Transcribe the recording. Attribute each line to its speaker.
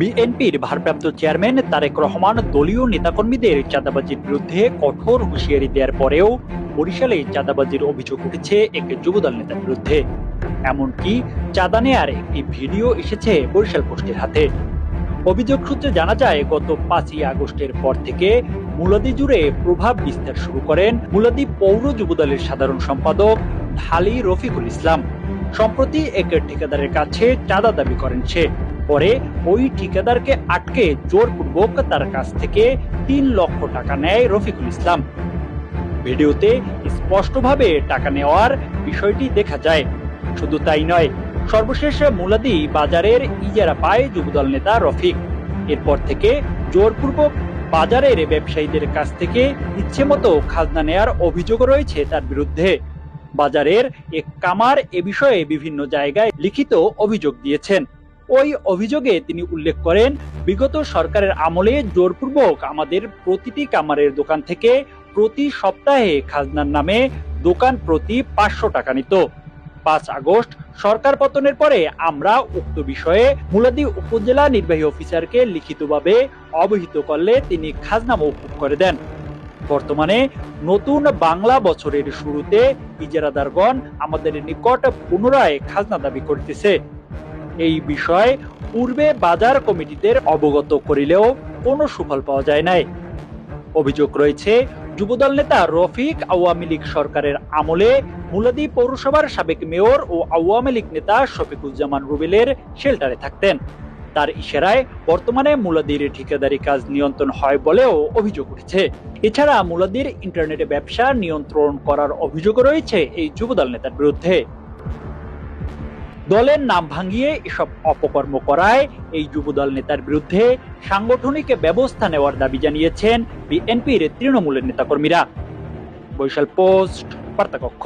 Speaker 1: বিএনপির ভারপ্রাপ্ত চেয়ারম্যান তারেক রহমান দলীয় নেতাকর্মীদের চাঁদাবাজির বিরুদ্ধে কঠোর হুঁশিয়ারি দেওয়ার পরেও বরিশালে চাঁদাবাজির অভিযোগ উঠেছে এক যুবদল নেতার বিরুদ্ধে। এমনকি চাঁদা নেয়ার একটি ভিডিও এসেছে বরিশাল পোস্টের হাতে। অভিযোগ সূত্রে জানা যায়, গত পাঁচই আগস্টের পর থেকে মুলাদি জুড়ে প্রভাব বিস্তার শুরু করেন মুলাদি পৌর যুবদলের সাধারণ সম্পাদক ঢালি রফিকুল ইসলাম। সম্প্রতি এক ঠিকাদারের কাছে চাঁদা দাবি করেন সে। পরে ওই ঠিকাদারকে আটকে জোরপূর্বক তার কাছ থেকে তিন লক্ষ টাকা নেয় রফিকুল ইসলাম। ভিডিওতে স্পষ্টভাবে টাকা নেওয়ার বিষয়টি দেখা যায়। শুধু তাই নয়, সর্বশেষ মুলাদি বাজারের ইজারা পায় যুবদল নেতা রফিক। এরপর থেকে জোরপূর্বক বাজারের ব্যবসায়ীদের কাছ থেকে ইচ্ছেমতো খাজনা নেয়ার অভিযোগ রয়েছে তার বিরুদ্ধে। বাজারের এক কামার এ বিষয়ে বিভিন্ন জায়গায় লিখিত অভিযোগ দিয়েছেন। ওই অভিযোগে তিনি উল্লেখ করেন, বিগত সরকারের আমলে জোরপূর্বক আমাদের প্রতিটি কামারের দোকান থেকে প্রতি সপ্তাহে খাজনার নামে দোকান প্রতি পাঁচশো টাকা নিত। পাঁচ আগস্ট সরকার পতনের পরে আমরা উক্ত বিষয়ে মুলাদি উপজেলা নির্বাহী অফিসারকে লিখিতভাবে অবহিত করলে তিনি খাজনা মৌকুফ করে দেন। বর্তমানে নতুন বাংলা বছরের শুরুতে ইজারাদারগণ আমাদের নিকট পুনরায় খাজনা দাবি করতেছে। এই বিষয়ে পূর্বে বাজার কমিটিদের অবগত করিলেও কোনো সুফল পাওয়া যায় নাই। অভিযোগ রয়েছে, যুবদল নেতা রফিক আওয়ামী লীগ সরকারের আমলে মুলাদি পৌরসভার সাবেক মেয়র ও আওয়ামী লীগ নেতা শফিকুজ্জামান রুবেলের শেল্টারে থাকতেন। তার ইশারায় বর্তমানে মুলাদির ঠিকাদারি কাজ নিয়ন্ত্রণ হয় বলেও অভিযোগ উঠেছে। এছাড়া মুলাদির ইন্টারনেটে ব্যবসা নিয়ন্ত্রণ করার অভিযোগ রয়েছে এই যুবদল নেতার বিরুদ্ধে। দলের নাম ভাঙিয়ে এসব অপকর্ম করায় এই যুবদল নেতার বিরুদ্ধে সাংগঠনিক ব্যবস্থা নেওয়ার দাবি জানিয়েছেন বিএনপির তৃণমূলের নেতাকর্মীরা। বৈশাল পোস্ট, বার্তাকক্ষ।